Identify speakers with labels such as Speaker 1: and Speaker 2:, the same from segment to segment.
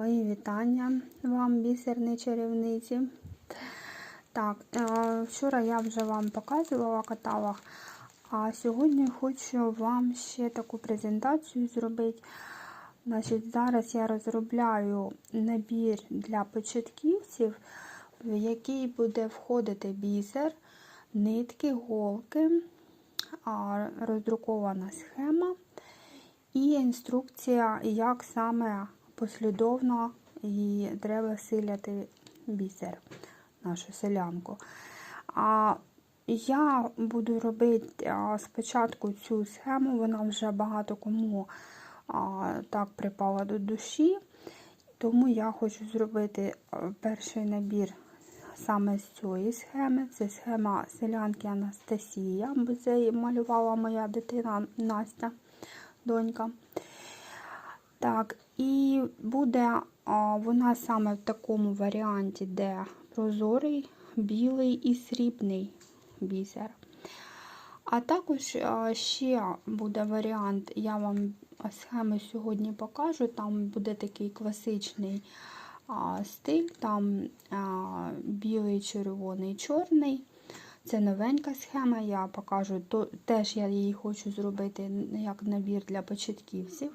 Speaker 1: Мої вітання вам, бісерні чарівниці. Так, е, вчора я вже вам показувала каталог, а сьогодні хочу вам ще таку презентацію зробити. Значить, Зараз я розробляю набір для початківців, в який буде входити бісер, нитки, голки, роздрукована схема і інструкція, як саме послідовно і треба силяти бісер, нашу селянку. А я буду робити спочатку цю схему, вона вже багато кому так припала до душі. Тому я хочу зробити перший набір саме з цієї схеми. Це схема селянки Анастасія, бо це малювала моя дитина Настя, донька. Так, і буде а, вона саме в такому варіанті, де прозорий, білий і срібний бісер. А також а, ще буде варіант, я вам схеми сьогодні покажу. Там буде такий класичний а, стиль, там а, білий, червоний, чорний. Це новенька схема, я покажу. То, теж я її хочу зробити як набір для початківців.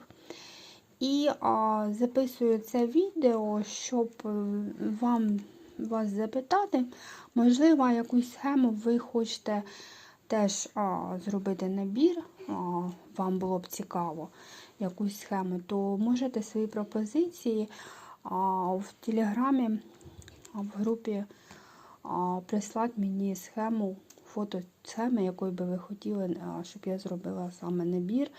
Speaker 1: І а, записую це відео, щоб е, вам вас запитати, можливо, якусь схему ви хочете теж а, зробити набір, а, вам було б цікаво якусь схему, то можете свої пропозиції а, в телеграмі, в групі а, прислати мені схему, фото схеми, якої би ви хотіли, а, щоб я зробила саме набір.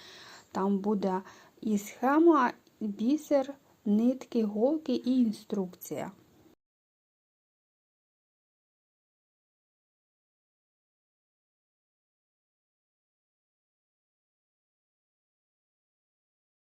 Speaker 1: Там буде і схема, бісер, нитки, голки і інструкція.